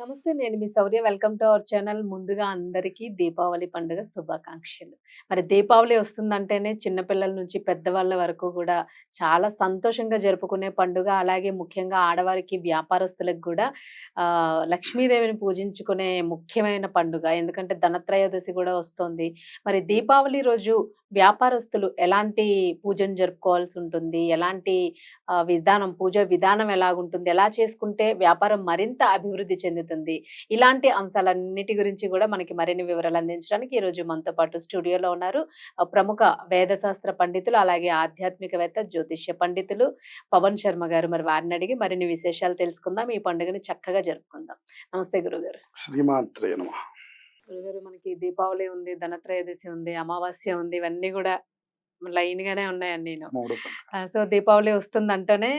నమస్తే నేను మీ Shaurya welcome to our channel. ముందుగా అందరికీ దీపావళి పండుగ శుభాకాంక్షలు. మరి దీపావళి వస్తుందంటేనే చిన్నపిల్లల నుంచి పెద్దవాళ్ళ వరకు కూడా చాలా సంతోషంగా జరుపుకునే పండుగ. అలాగే ముఖ్యంగా ఆడవారికి వ్యాపారస్తులకు కూడా లక్ష్మీదేవిని పూజించుకునే ముఖ్యమైన పండుగ. ఎందుకంటే ధనత్రయోదశి కూడా వస్తుంది. మరి దీపావళి రోజు వ్యాపారస్తులు ఎలాంటి పూజను జరుపుకోవాల్సి ఉంటుంది? ఎలాంటి విధానం పూజ విధానం ఎలాగుంటుంది? ఎలా చేసుకుంటే వ్యాపారం మరింత అభివృద్ధి చెందుతుంది? ఇలాంటి అంశాలన్నిటి గురించి కూడా మనకి మరిన్ని వివరాలు అందించడానికి ఈ రోజు మనతో పాటు స్టూడియోలో ఉన్నారు. ప్రముఖ వేదశాస్త్ర పండితులు అలాగే ఆధ్యాత్మికవేత్త జ్యోతిష్య పండితులు పవన్ శర్మ గారు మరి వారిని అడిగి మరిన్ని విశేషాలు తెలుసుకుందాం. ఈ పండుగని చక్కగా జరుపుకుందాం. నమస్తే గురుగారు. శ్రీమాత్రే నమ. గురుగారు మనకి దీపావళి ఉంది ధనత్రయోదశి ఉంది అమావాస్య ఉంది ఇవన్నీ కూడా లైన్ గానే ఉన్నాయండి నేను సో దీపావళి వస్తుందంటేనే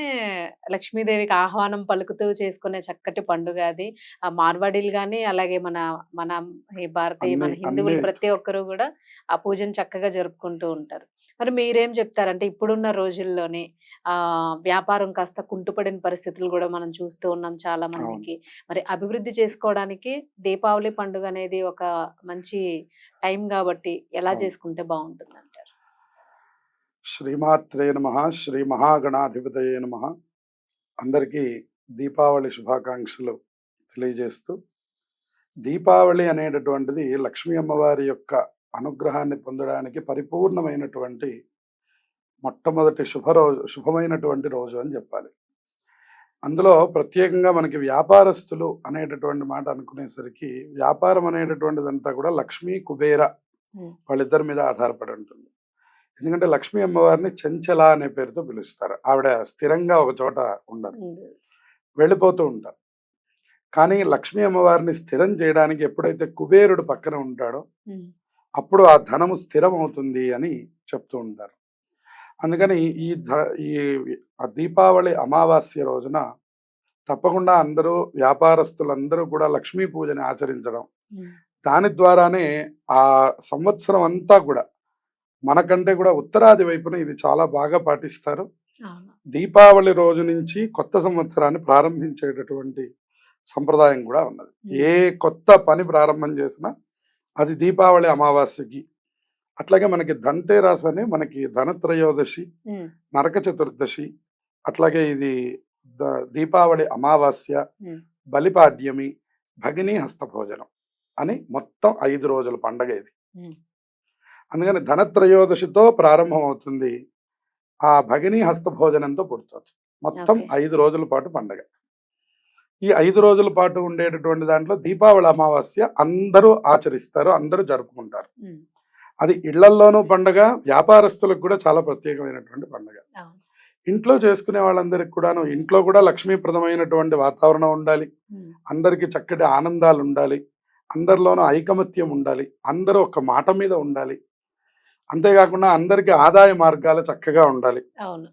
లక్ష్మీదేవికి ఆహ్వానం పలుకుతూ చేసుకునే చక్కటి పండుగ అది. ఆ మార్వాడీలు కానీ అలాగే మన మన ఈ భారతీయ మన హిందువులు ప్రతి ఒక్కరు కూడా ఆ పూజను చక్కగా జరుపుకుంటూ ఉంటారు. మరి మీరేం చెప్తారంటే ఇప్పుడున్న రోజుల్లోనే ఆ వ్యాపారం కాస్త కుంటుపడిన పరిస్థితులు కూడా మనం చూస్తూ ఉన్నాం చాలా మందికి మరి అభివృద్ధి చేసుకోవడానికి దీపావళి పండుగ అనేది ఒక మంచి టైం కాబట్టి ఎలా. చేసుకుంటే బాగుంటుంది శ్రీమాత్రే నమ శ్రీ మహాగణాధిపతయే నమ. అందరికీ దీపావళి శుభాకాంక్షలు తెలియజేస్తూ దీపావళి అనేటటువంటిది లక్ష్మీ అమ్మవారి యొక్క అనుగ్రహాన్ని పొందడానికి పరిపూర్ణమైనటువంటి మొట్టమొదటి శుభరోజు శుభమైనటువంటి రోజు అని చెప్పాలి. అందులో ప్రత్యేకంగా మనకి వ్యాపారస్తులు అనేటటువంటి మాట అనుకునేసరికి వ్యాపారం అనేటటువంటిదంతా కూడా లక్ష్మీ కుబేర. వాళ్ళిద్దరి మీద ఆధారపడి ఉంటుంది. ఎందుకంటే లక్ష్మీ అమ్మవారిని చెంచల అనే పేరుతో పిలుస్తారు. ఆవిడ స్థిరంగా ఒక చోట ఉండరు. వెళ్ళిపోతూ ఉంటారు. కానీ లక్ష్మీ అమ్మవారిని స్థిరం చేయడానికి ఎప్పుడైతే కుబేరుడు పక్కన ఉంటాడో. అప్పుడు ఆ ధనము స్థిరం అవుతుంది అని చెప్తూ ఉంటారు. అందుకని ఈ ధ ఈ దీపావళి అమావాస్య రోజున తప్పకుండా అందరూ వ్యాపారస్తులందరూ కూడా లక్ష్మీ పూజని ఆచరించడం. దాని ద్వారానే ఆ సంవత్సరం అంతా కూడా మనకంటే కూడా ఉత్తరాది వైపున ఇది చాలా బాగా పాటిస్తారు దీపావళి రోజు నుంచి కొత్త సంవత్సరాన్ని ప్రారంభించేటటువంటి సంప్రదాయం కూడా ఉన్నది ఏ కొత్త పని ప్రారంభం చేసినా అది దీపావళి అమావాస్యకి అట్లాగే మనకి ధన్తేరాస్ అని మనకి ధనత్రయోదశి. నరక చతుర్దశి అట్లాగే ఇది దీపావళి అమావాస్య. బలిపాడ్యమి భగిని హస్తభోజనం అని మొత్తం ఐదు రోజుల పండగ ఇది. అందుకని ధనత్రయోదశితో ప్రారంభం అవుతుంది ఆ భగిని హస్తభోజనంతో పూర్తవుతుంది. మొత్తం. ఐదు రోజుల పాటు పండగ. ఈ ఐదు రోజుల పాటు ఉండేటటువంటి దాంట్లో దీపావళి అమావాస్య అందరూ ఆచరిస్తారు అందరూ జరుపుకుంటారు. అది ఇళ్ళల్లోనూ పండగ వ్యాపారస్తులకు కూడా చాలా ప్రత్యేకమైనటువంటి పండగ. ఇంట్లో చేసుకునే వాళ్ళందరికీ కూడాను ఇంట్లో కూడా లక్ష్మీప్రదమైనటువంటి వాతావరణం ఉండాలి. అందరికీ చక్కటి ఆనందాలు ఉండాలి. అందరిలోనూ ఐకమత్యం ఉండాలి. అందరూ ఒక మాట మీద ఉండాలి. అంతేకాకుండా అందరికీ ఆదాయ మార్గాలు చక్కగా ఉండాలి.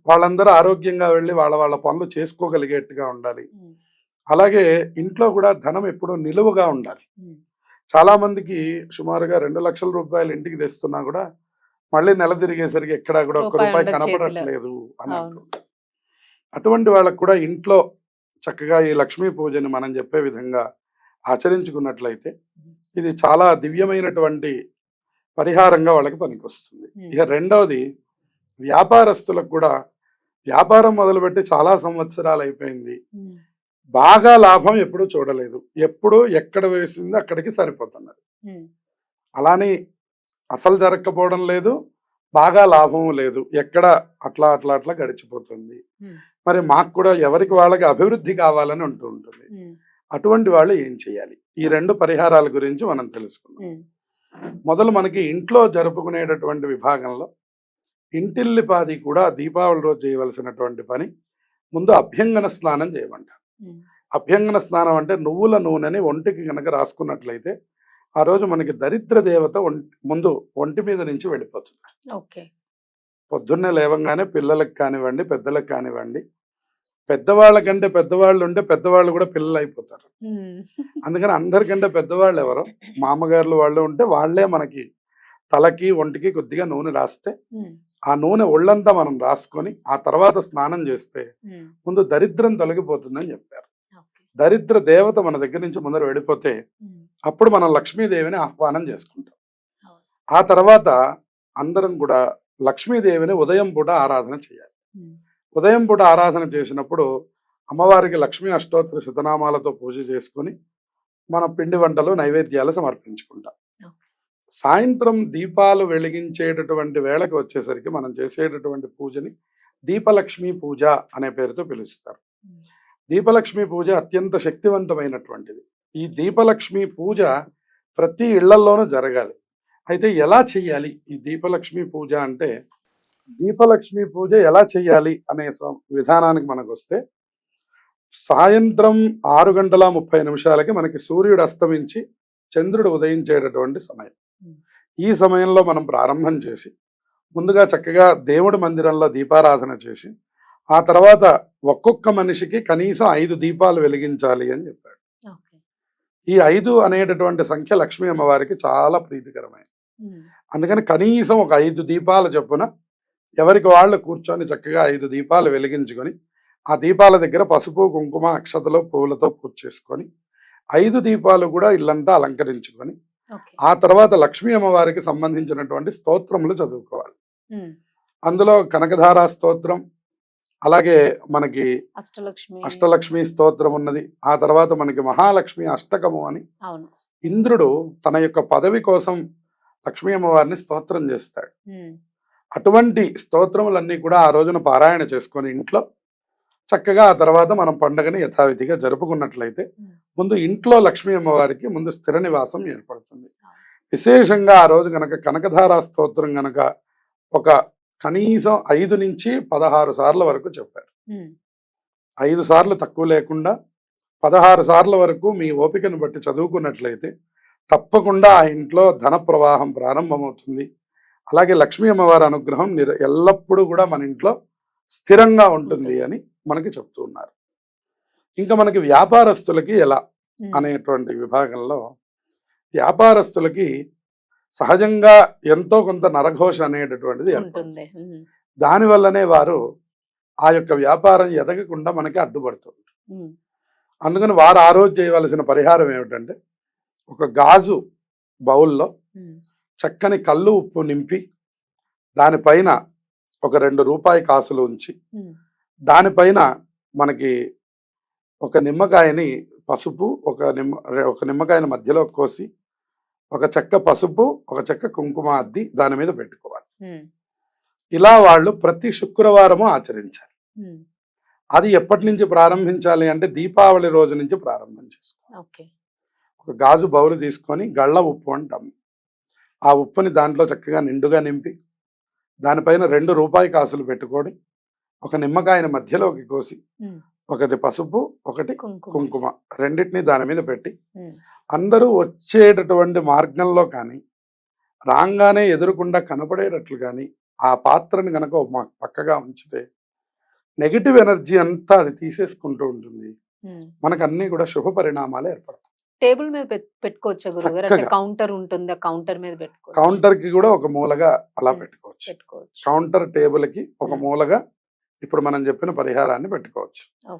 వాళ్ళందరూ ఆరోగ్యంగా వెళ్ళి వాళ్ళ వాళ్ళ పనులు చేసుకోగలిగేట్టుగా ఉండాలి. అలాగే ఇంట్లో కూడా ధనం ఎప్పుడూ నిలువుగా ఉండాలి. చాలా మందికి సుమారుగా రెండు లక్షల రూపాయలు ఇంటికి తెస్తున్నా కూడా మళ్ళీ నెల తిరిగేసరికి ఎక్కడా కూడా ఒక్క రూపాయి కనపడట్లేదు అని అవును. అంటుంటారు అటువంటి వాళ్ళకు కూడా ఇంట్లో చక్కగా ఈ లక్ష్మీ పూజని మనం చెప్పే విధంగా ఆచరించుకున్నట్లయితే ఇది చాలా దివ్యమైనటువంటి పరిహారంగా వాళ్ళకి పనికొస్తుంది. ఇక రెండవది వ్యాపారస్తులకు కూడా వ్యాపారం మొదలుపెట్టి చాలా సంవత్సరాలు అయిపోయింది. బాగా లాభం ఎప్పుడూ చూడలేదు ఎప్పుడు ఎక్కడ వేసిందో అక్కడికి సరిపోతున్నది. అలానే అసలు జరగకపోవడం లేదు బాగా లాభం లేదు ఎక్కడ అట్లా అట్లా అట్లా గడిచిపోతుంది. మరి మాకు కూడా ఎవరికి వాళ్ళకి అభివృద్ధి కావాలని ఉంటూ ఉంటుంది. అటువంటి వాళ్ళు ఏం చేయాలి ఈ రెండు పరిహారాల గురించి మనం తెలుసుకుందాం. మొదలు మనకి ఇంట్లో జరుపుకునేటటువంటి విభాగంలో ఇంటిల్లిపాది కూడా దీపావళి రోజు చేయవలసినటువంటి పని. ముందు అభ్యంగన స్నానం చేయమంటారు. అభ్యంగన స్నానం అంటే నువ్వుల నూనెని ఒంటికి కనుక రాసుకున్నట్లయితే ఆ రోజు మనకి దరిద్ర దేవత ముందు ఒంటి మీద నుంచి వెళ్ళిపోతుంది ఓకే. పొద్దున్నే లేవంగానే పిల్లలకు కానివ్వండి పెద్దలకు కానివ్వండి పెద్దవాళ్ళకంటే పెద్దవాళ్ళు ఉంటే పెద్దవాళ్ళు కూడా పిల్లలు అయిపోతారు. అందుకని అందరికంటే పెద్దవాళ్ళు ఎవరు మామగారులు వాళ్ళు ఉంటే వాళ్ళే మనకి తలకి ఒంటికి కొద్దిగా నూనె రాస్తే. ఆ నూనె ఒళ్ళంతా మనం రాసుకొని ఆ తర్వాత స్నానం చేస్తే. ముందు దరిద్రం తొలగిపోతుందని చెప్పారు దరిద్ర దేవత మన దగ్గర నుంచి ముందర వెళ్ళిపోతే అప్పుడు మనం లక్ష్మీదేవిని ఆహ్వానం చేసుకుంటాం. ఆ తర్వాత అందరం కూడా లక్ష్మీదేవిని ఉదయం పూట ఆరాధన చేయాలి ఉదయం పూట ఆరాధన చేసినప్పుడు అమ్మవారికి లక్ష్మీ అష్టోత్తర శతనామాలతో పూజ చేసుకొని మన పిండి వంటలు నైవేద్యాలు సమర్పించుకుంటాం. సాయంత్రం దీపాలు వెలిగించేటటువంటి వేళకి వచ్చేసరికి మనం చేసేటటువంటి పూజని దీపలక్ష్మి పూజ అనే పేరుతో పిలుస్తారు. దీపలక్ష్మి పూజ అత్యంత శక్తివంతమైనటువంటిది. ఈ దీపలక్ష్మి పూజ ప్రతి ఇళ్ళలోనూ జరగాలి. అయితే ఎలా చెయ్యాలి ఈ దీపలక్ష్మి పూజ అంటే దీపలక్ష్మి పూజ ఎలా చెయ్యాలి అనే విధానానికి మనకు వస్తే సాయంత్రం ఆరు గంటల ముప్పై నిమిషాలకి మనకి సూర్యుడు అస్తమించి చంద్రుడు ఉదయించేటటువంటి సమయం. ఈ సమయంలో మనం ప్రారంభం చేసి ముందుగా చక్కగా దేవుడి మందిరంలో దీపారాధన చేసి ఆ తర్వాత ఒక్కొక్క మనిషికి కనీసం ఐదు దీపాలు వెలిగించాలి అని చెప్పాడు. ఈ ఐదు అనేటటువంటి సంఖ్య లక్ష్మీ అమ్మవారికి చాలా ప్రీతికరమైనది అందుకని కనీసం ఒక ఐదు దీపాల చొప్పున ఎవరికి వాళ్ళు కూర్చొని చక్కగా ఐదు దీపాలు వెలిగించుకొని ఆ దీపాల దగ్గర పసుపు కుంకుమ అక్షతలు పువ్వులతో పూజ చేసుకొని ఐదు దీపాలు కూడా ఇల్లంతా అలంకరించుకొని. ఆ తర్వాత లక్ష్మీ అమ్మవారికి సంబంధించినటువంటి స్తోత్రములు చదువుకోవాలి. అందులో కనకధార స్తోత్రం అలాగే మనకి అష్టలక్ష్మి. అష్టలక్ష్మి స్తోత్రం ఉన్నది. ఆ తర్వాత మనకి మహాలక్ష్మి అష్టకము అని ఇంద్రుడు తన యొక్క పదవి కోసం లక్ష్మీ అమ్మవారిని స్తోత్రం చేస్తాడు. అటువంటి స్తోత్రములన్నీ కూడా ఆ రోజున పారాయణ చేసుకొని ఇంట్లో చక్కగా ఆ తర్వాత మనం పండగని యథావిధిగా జరుపుకున్నట్లయితే ముందు ఇంట్లో లక్ష్మీ అమ్మవారికి ముందు స్థిర నివాసం ఏర్పడుతుంది. విశేషంగా ఆ రోజు గనక కనకధార స్తోత్రం గనక ఒక కనీసం ఐదు నుంచి పదహారు సార్ల వరకు చెప్పారు. ఐదు సార్లు తక్కువ లేకుండా పదహారు సార్ల వరకు మీ ఓపికను బట్టి చదువుకున్నట్లయితే తప్పకుండా ఆ ఇంట్లో ధన ప్రవాహం ప్రారంభమవుతుంది. అలాగే లక్ష్మీ అమ్మవారి అనుగ్రహం నిర ఎల్లప్పుడూ కూడా మన ఇంట్లో స్థిరంగా ఉంటుంది అని మనకి చెప్తూ ఉన్నారు. ఇంకా మనకి వ్యాపారస్తులకి ఎలా అనేటువంటి విభాగంలో వ్యాపారస్తులకి సహజంగా ఎంతో కొంత నరఘోష అనేటటువంటిది దానివల్లనే వారు ఆ యొక్క వ్యాపారం ఎదగకుండా మనకి అడ్డుపడుతుంది. అందుకని వారు ఆ రోజు చేయవలసిన పరిహారం ఏమిటంటే ఒక గాజు బౌల్లో చక్కని కళ్ళు ఉప్పు నింపి దానిపైన ఒక రెండు రూపాయి కాసులు ఉంచి దానిపైన మనకి ఒక నిమ్మకాయని పసుపు ఒక నిమ్మ ఒక నిమ్మకాయని మధ్యలో కోసి ఒక చెక్క పసుపు ఒక చెక్క కుంకుమ అద్ది దాని మీద పెట్టుకోవాలి. ఇలా వాళ్ళు ప్రతి శుక్రవారము ఆచరించాలి. అది ఎప్పటి నుంచి ప్రారంభించాలి అంటే దీపావళి రోజు నుంచి ప్రారంభం చేసుకోవాలి. ఓకే. ఒక గాజు బౌలు తీసుకొని గళ్ళ ఉప్పు అంటాం. ఆ ఉప్పుని దాంట్లో చక్కగా నిండుగా నింపి దానిపైన రెండు రూపాయి కాసులు పెట్టుకొని ఒక నిమ్మకాయని మధ్యలోకి కోసి ఒకటి పసుపు ఒకటి కుంకుమ. రెండింటిని దాని మీద పెట్టి అందరూ వచ్చేటటువంటి మార్గంలో కానీ రాగానే ఎదురుకుండా కనపడేటట్లు కానీ ఆ పాత్రని కనుక ఒక మా- పక్కగా ఉంచితే నెగిటివ్ ఎనర్జీ అంతా అది తీసేసుకుంటూ ఉంటుంది. మనకు అన్ని కూడా శుభ పరిణామాలు ఏర్పడతాయి. టేబుల్ మీద పెట్- పెట్టుకోవచ్చా గురుగారు అంటే. కౌంటర్ ఉంటుంది ఆ కౌంటర్ మీద పెట్టుకోవచ్చు. కౌంటర్కి కూడా ఒక మూలగా అలా. పెట్టుకోవచ్చు. పెట్టుకోవచ్చు. కౌంటర్ టేబుల్కి ఒక. మూలగా ఇప్పుడు మనం చెప్పిన పరిహారాన్ని పెట్టుకోవచ్చు.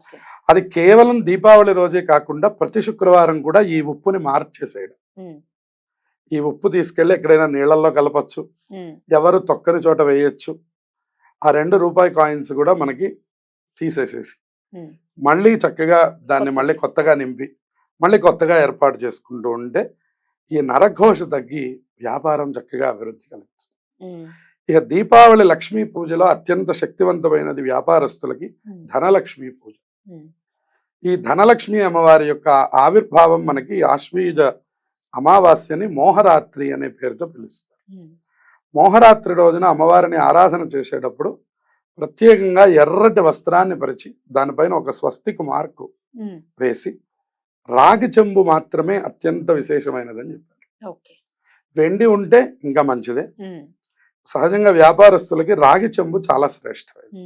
అది కేవలం దీపావళి రోజే కాకుండా ప్రతి శుక్రవారం కూడా ఈ ఉప్పుని మార్చేసేయడం. ఈ ఉప్పు తీసుకెళ్ళి ఎక్కడైనా నీళ్ళల్లో కలపచ్చు. ఎవరు తొక్కని చోట వేయొచ్చు. ఆ రెండు రూపాయి కాయిన్స్ కూడా మనకి తీసేసేసి. మళ్ళీ చక్కగా దాన్ని మళ్ళీ కొత్తగా నింపి మళ్ళీ కొత్తగా ఏర్పాటు చేసుకుంటూ ఉంటే ఈ నరఘోష తగ్గి వ్యాపారం చక్కగా అభివృద్ధి కలుగుతుంది. ఇక దీపావళి లక్ష్మీ పూజలో అత్యంత శక్తివంతమైనది వ్యాపారస్తులకి ధనలక్ష్మి పూజ. ఈ ధనలక్ష్మి అమ్మవారి యొక్క ఆవిర్భావం మనకి ఆశ్వీజ అమావాస్యని మోహరాత్రి అనే పేరుతో పిలుస్తారు. మోహరాత్రి రోజున అమ్మవారిని ఆరాధన చేసేటప్పుడు ప్రత్యేకంగా ఎర్రటి వస్త్రాన్ని పరిచి దానిపైన ఒక స్వస్తిక్ మార్కు వేసి రాగి చెంబు మాత్రమే అత్యంత విశేషమైనదని చెప్పారు. వెండి ఉంటే ఇంకా మంచిదే. సహజంగా వ్యాపారస్తులకి రాగి చెంబు చాలా శ్రేష్టమైనది.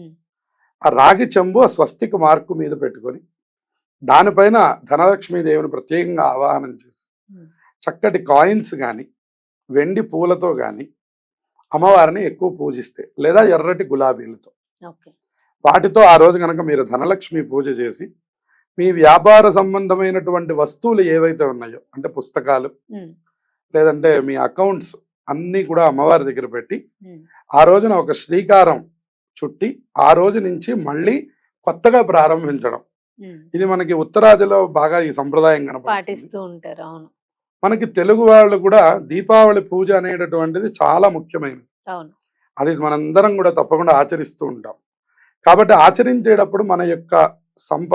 ఆ రాగి చెంబు ఆ స్వస్తిక్ మార్కు మీద పెట్టుకొని దానిపైన ధనలక్ష్మీదేవిని ప్రత్యేకంగా ఆవాహనం చేసి చక్కటి కాయిన్స్ కానీ వెండి పూలతో కానీ అమ్మవారిని ఎక్కువ పూజిస్తే లేదా ఎర్రటి గులాబీలతో వాటితో ఆ రోజు కనుక మీరు ధనలక్ష్మి పూజ చేసి మీ వ్యాపార సంబంధమైనటువంటి వస్తువులు ఏవైతే ఉన్నాయో అంటే పుస్తకాలు లేదంటే మీ అకౌంట్స్ అన్నీ కూడా అమ్మవారి దగ్గర పెట్టి ఆ రోజున ఒక శ్రీకారం చుట్టి ఆ రోజు నుంచి మళ్ళీ కొత్తగా ప్రారంభించడం. ఇది మనకి ఉత్తరాదిలో బాగా ఈ సంప్రదాయం కనపడుతుంది. పాటిస్తూ ఉంటారు అవును. మనకి తెలుగు వాళ్ళు కూడా దీపావళి పూజ అనేటటువంటిది చాలా ముఖ్యమైనది. అది మనందరం కూడా తప్పకుండా ఆచరిస్తూ ఉంటాం. కాబట్టి ఆచరించేటప్పుడు మన యొక్క సంప